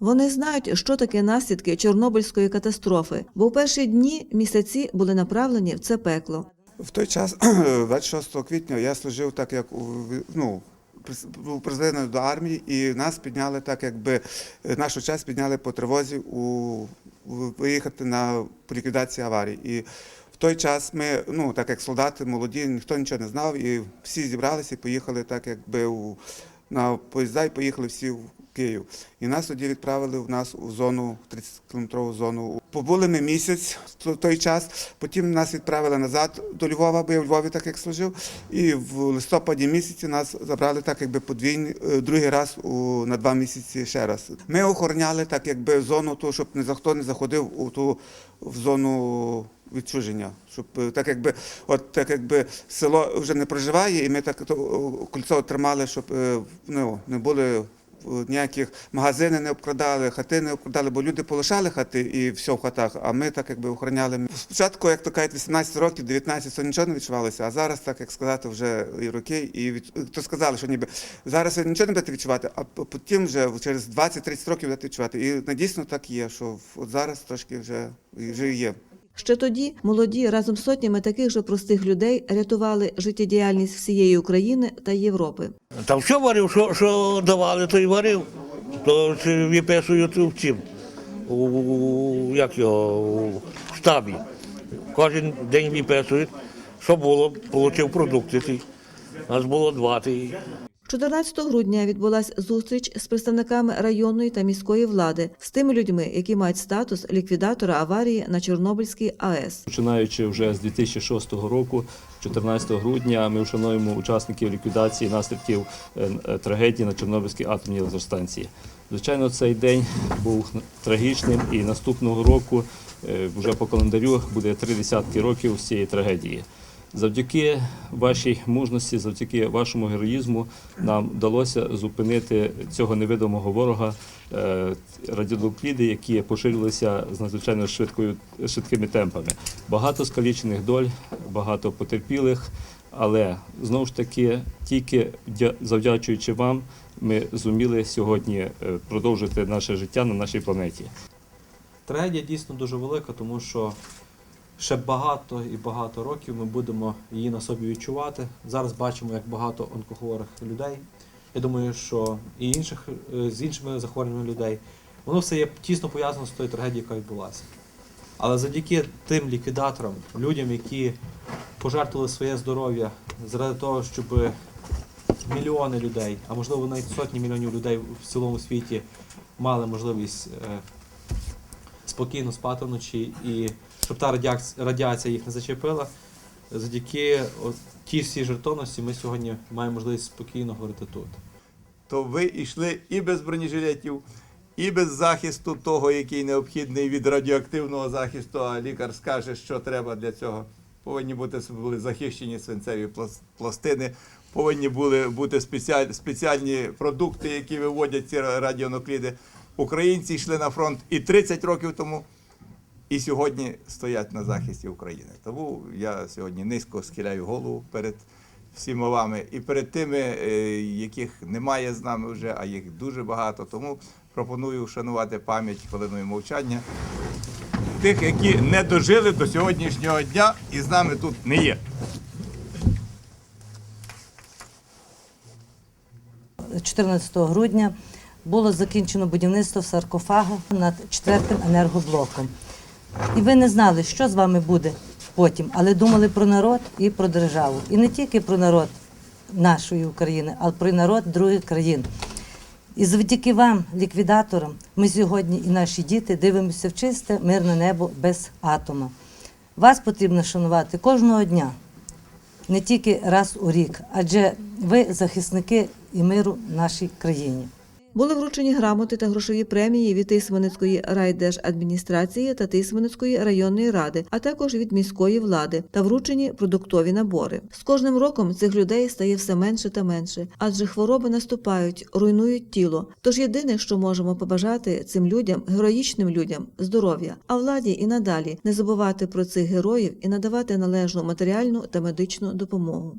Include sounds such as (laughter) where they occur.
Вони знають, що таке наслідки Чорнобильської катастрофи, бо в перші дні місяці були направлені в це пекло. В той час, (clears throat) 26 квітня, я служив так, як ну, був призведений до армії, і нас підняли так, якби е, нашу часть підняли по тривозі у- виїхати на ліквідацію аварії. І в той час ми, ну так як солдати молоді, ніхто нічого не знав, і всі зібралися і поїхали так, якби у, на поїзда і поїхали всі в Київ. І нас тоді відправили в нас у зону 30-кілометрову зону. Побули ми місяць в той час. Потім нас відправили назад до Львова, бо я в Львові так як служив. І в листопаді місяці нас забрали так, якби подвійний е, другий раз у на два місяці ще раз. Ми охороняли так, якби зону ту, щоб не за хто не заходив у ту в зону. Відчуження, щоб е, так якби, от так якби село вже не проживає, і ми так то, о, кольцо тримали, щоб е, ну, не були ніяких магазини не обкрадали, хати не обкрадали, бо люди полишали хати і все в хатах, а ми так якби охороняли. Спочатку, як то кажуть, 18 років, 19, то нічого не відчувалося, а зараз, так як сказати, вже і роки, і від... то сказали, що ніби зараз нічого не будете відчувати, а потім вже через 20-30 років будете відчувати. І ну, дійсно так є, що от зараз трошки вже, вже є. Ще тоді молоді разом з сотнями таких же простих людей рятували життєдіяльність всієї України та Європи. Та все варив, що, що давали, то й варив. То виписують в цім, у, як його, у штабі. Кожен день виписують, що було, отримав продукти. Нас було два. Ті. 14 грудня відбулася зустріч з представниками районної та міської влади з тими людьми, які мають статус ліквідатора аварії на Чорнобильській АЕС. Починаючи вже з 2006 року, 14 грудня, ми вшануємо учасників ліквідації наслідків е, е, трагедії на Чорнобильській атомній електростанції. Звичайно, цей день був трагічним, і наступного року, е, вже по календарю, буде три десятки років з цієї трагедії. Завдяки вашій мужності, завдяки вашому героїзму, нам вдалося зупинити цього невидимого ворога е, радіонукліди, які поширилися з надзвичайно швидкою швидкими темпами. Багато скалічених доль, багато потерпілих, але знову ж таки, тільки завдячуючи вам, ми зуміли сьогодні е, продовжити наше життя на нашій планеті. Трагедія дійсно дуже велика, тому що ще багато і багато років ми будемо її на собі відчувати. Зараз бачимо, як багато онкохворих людей. Я думаю, що і інших е, з іншими захворюваннями людей. Воно все є тісно пов'язано з тою трагедією, яка відбулася. Але завдяки тим ліквідаторам, людям, які пожертвували своє здоров'я заради того, щоб мільйони людей, а можливо навіть сотні мільйонів людей в цілому світі мали можливість е, спокійно спати вночі і щоб та радіація, їх не зачепила. Завдяки тій всій жертовності ми сьогодні маємо можливість спокійно говорити тут. то ви йшли і без бронежилетів, і без захисту того, який необхідний від радіоактивного захисту, а лікар скаже, що треба для цього. Повинні бути були захищені свинцеві плас- пластини, повинні були бути спеціаль, спеціальні продукти, які виводять ці радіонукліди. Українці йшли на фронт і 30 років тому, і сьогодні стоять на захисті України. Тому я сьогодні низько схиляю голову перед всіма вами і перед тими, е, яких немає з нами вже, а їх дуже багато. Тому пропоную вшанувати пам'ять хвилиною мовчання тих, які не дожили до сьогоднішнього дня і з нами тут не є. 14 грудня було закінчено будівництво саркофага над четвертим енергоблоком. І ви не знали, що з вами буде потім, але думали про народ і про державу. І не тільки про народ нашої України, а про народ других країн. І завдяки вам, ліквідаторам, ми сьогодні і наші діти дивимося в чисте мирне небо без атома. Вас потрібно шанувати кожного дня не тільки раз у рік, адже ви захисники і миру в нашій країні. Були вручені грамоти та грошові премії від Тисменецької райдержадміністрації та Тисменецької районної ради, а також від міської влади та вручені продуктові набори. З кожним роком цих людей стає все менше та менше, адже хвороби наступають, руйнують тіло. Тож єдине, що можемо побажати цим людям, героїчним людям, здоров'я, а владі і надалі не забувати про цих героїв і надавати належну матеріальну та медичну допомогу.